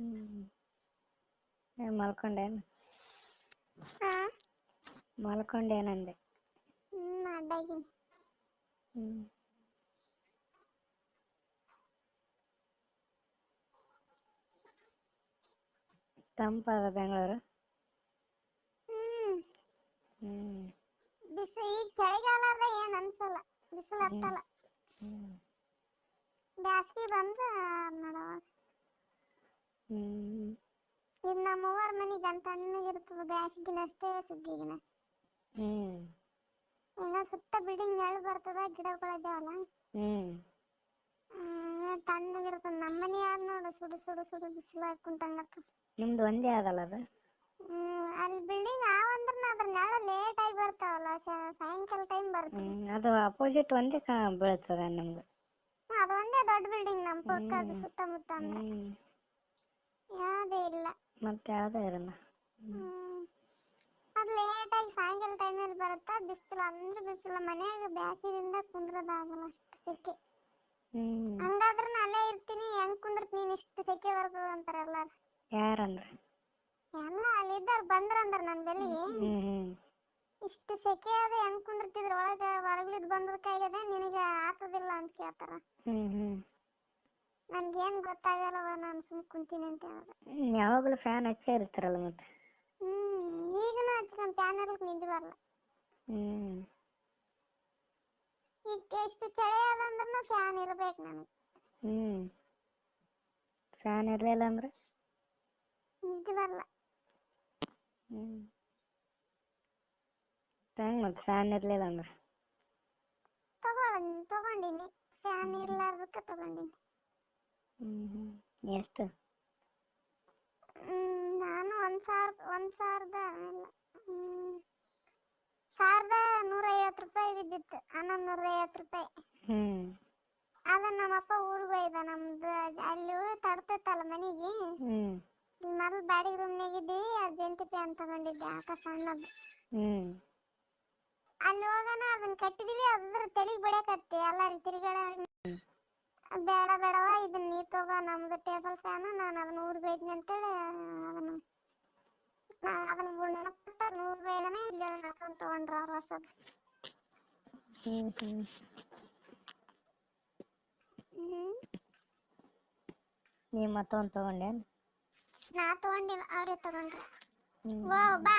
ಹ್ಮ್ ಏನ್ ಮಲ್ಕೊಂಡೇನು ಹಾ ಮಲ್ಕೊಂಡೇನಂದೆ ಹ್ಮ್ ಅಡ್ಡಾಗಿನಿ ಹ್ಮ್ ತಂಪದ ಬೆಂಗಳೂರು ಹ್ಮ್ ಹ್ಮ್ ಬಿಸಿ ಈಗ ಚಳಿಗಾಲ ಆದ್ರೆ ಏನ್ ಅನ್ಸಲ್ಲ ಬಿಸಿಲು ಹತ್ತಲ್ಲ ಹ್ಮ್ ಬ್ಯಾಸ್ಗಿ ಬಂದ್ರ ಮಾಡವ ಈಗ ನಮ್ಮ ಅಂತ ಮನಿ ಗಂಟ ಅಷ್ಟೇ ಸಿಕ್ಕಿ ಸುಗ್ಗಿಗಿನ. ಹ್ಮ್. ಇನ್ನ ಸುತ್ತ ಬಿಲ್ಡಿಂಗ್ ನೆರಳು ಬರ್ತದ ಗಿಡಗಳಿದಾವಲ್ಲ ಹ್ಮ್. ಹ್ಮ್ ತಣ್ಣಗಿರ್ತದ ನಮ್ಮ ಮನೆ ಯಾರು ನೋಡು ಸುಡು ಸುಡು ಸುಡು ಬಿಸಿಲು ಕುಂತಂಗತ್ತ. ನಿಮ್ದು ಒಂದೇ ಆಗಲ್ಲ ಅದು? ಅಲ್ಲಿ ಬಿಲ್ಡಿಂಗ್ ಆವಂದ್ರ ಅದ್ರ ನೆರಳು ಲೇಟ್ ಆಗಿ ಬರ್ತಾವಲ್ಲ ಸಾಯಂಕಾಲ ಟೈಮ್ ಬರ್ತದೆ ಅದು ಅಪೋಸಿಟ್ ಒಂದೇ ಬೀಳ್ತದ ಹ್ಮ್, ಅದು ಒಂದೇ ದೊಡ್ಡ ಬಿಲ್ಡಿಂಗ್ ನಮ್ಮ ಪಕ್ಕದ. ಸುತ್ತಮುತ್ತ ಅಂದ್ರೆ ಯಾವುದೇ ಇಲ್ಲ. ಮತ್ತೆ ಯಾವುದೇ ಇರಲ್ಲ. ಅದು ಲೇಟಾಗಿ ಸಾಯಂಕಾಲ ಟೈಮಲ್ಲಿ ಬರುತ್ತಾ? ಬಿಸಿಲು ಅಂದ್ರೆ ಬಿಸಿಲು. ಮನ್ಯಾಗ ಬ್ಯಾಸಿದಿಂದ ಕುಂದ್ರದಾಗಲ್ಲ ಅಷ್ಟು ಸೆಕೆ. ಹಂಗಾದ್ರೆ ಅಲ್ಲೇ ಇರ್ತೀನಿ. ಹೆಂಗ್ ಕುಂದಿರ್ತೀನಿ ನೀನ್? ಇಷ್ಟು ಸೆಕೆ ಬರ್ತದ ಅಂತಾರ ಎಲ್ಲಾರು. ಯಾರಂದ್ರ? ಎಲ್ಲ ಅಲ್ಲಿದ್ದಾರ ಬಂದ್ರಂದ್ರ ನನ್ನ ಬೆಳಿಗ್ಗೆ ಹ್ಮ್ ಹ್ಮ್ ಇಷ್ಟು ಸೆಕೆ ಅದ ಹೆಂಗ್ ಕುಂದಿರ್ತಿದ್ರ? ಒಳಗ ಹೊರಗ್ಲಿದ್ ಬಂದದಕ್ಕಾಗ್ಯದ ನಿನಗೆ ಆತದಿಲ್ಲ ಅಂತ ಕೇಳ್ತಾರ. ನನ್ಗೇನ್ ಗೊತ್ತಾಗಲ್ಲವ ನಾನು ಸುಮ್ ಕುಂತೀನಿ ಅಂತ ಹೇಳ್ದೆ ಯಾವಾಗಲೂ ಫ್ಯಾನ್ ಹಚ್ಚೇ ಇರ್ತಾರಲ್ಲ ಮತ್ತೆ. ಹ್ಮ್ ಈಗನೂ ಹಚ್ಕೊಂಡ್ ಫ್ಯಾನ್ ಅಲ್ಲಿ ನಿದ್ದೆ ಬರಲ್ಲ ಹ್ಮ್. ಈಗ ಎಷ್ಟು ಚಳಿ ಅದಂದ್ರೂ ಫ್ಯಾನ್ ಇರ್ಬೇಕು ನನಗೆ. ಹ್ಮ್. ಫ್ಯಾನ್ ಇರಲಿಲ್ಲ ಅಂದ್ರೆ? ನಿದ್ದೆ ಬರಲ್ಲ ಹ್ಮ್. ಹೆಂಗ್ ಮತ್ತೆ ಫ್ಯಾನ್ ಇರಲಿಲ್ಲ ಅಂದ್ರೆ? ತಗೊಳ ತಗೊಂಡಿನಿ. ಫ್ಯಾನ್ ಇರ್ಲಾರ್ದಕ್ಕೆ ತಗೊಂಡಿನಿ. ಎಷ್ಟು? ನಾನು ಒಂದ್ ಸಾವಿರ ಒಂದ್ ಸಾವಿರದ ಸಾವಿರದ ನೂರ ಸಾವಿರದ ನೂರೈವತ್ತು ರೂಪಾಯಿ ಬಿದ್ದಿತ್ತು. ಹನ್ನೊಂದು ನೂರೈವತ್ತು ರೂಪಾಯಿ. ಅದ ನಮ್ಮಪ್ಪ ಊರಿಗೆ ಒಯ್ದ ನಮ್ದು ಅಲ್ಲಿ ತಡ್ತೈತಲ್ಲ ಮನೆಗೆ. ಮೊದಲು ಬಾಡಿಗೆ ರೂಮ್ನಾಗ ಇದ್ದೀವಿ ಅದು ಜಂಟಿ ಫ್ಯಾನ್ ತಗೊಂಡಿದ್ದೆ ಆಕ ಸಣ್ಣದು. ಅಲ್ಲಿ ಹೋಗೋಣ ಅದನ್ನ ಕಟ್ಟಿದೀವಿ ಅದ್ರ ತಲೆಗೆ ಬಿಡಕತ್ತಿ. ಎಲ್ಲಾರು ತಿರುಗಾಡ ಬೇಡ ಬೇಡವ ಇದನ್ನ ನೀ ತಗೋ ನಮ್ದು ಟೇಬಲ್ ಫ್ಯಾನ್ ನಾನು ಅದನ್ನ ಊರಿಗೆ ಒಯ್ತೀನಿ ಅಂತೇಳಿ ಅದನ್ನ ನಾ ಅದನ್ನ ನೆನಪಟ್ಟ ನೂರು ಬೇಡನೆ ಇಲ್ಲಿ ಹಾಕೊಂಡು ತಗೊಂಡ್ರ ಅವ್ರು ಹೊಸದು ಹ್ಮ್ ಹ್ಮ್ ಹ್ಮ್ ನೀ ಮತ್ತೊಂದು ತಗೊಂಡೇನು ನಾ ತಗೊಂಡಿಲ್ಲ ಅವರೇ ತಗೊಂಡ್ರು ಹ್ಮ್ ಓ ಬಾ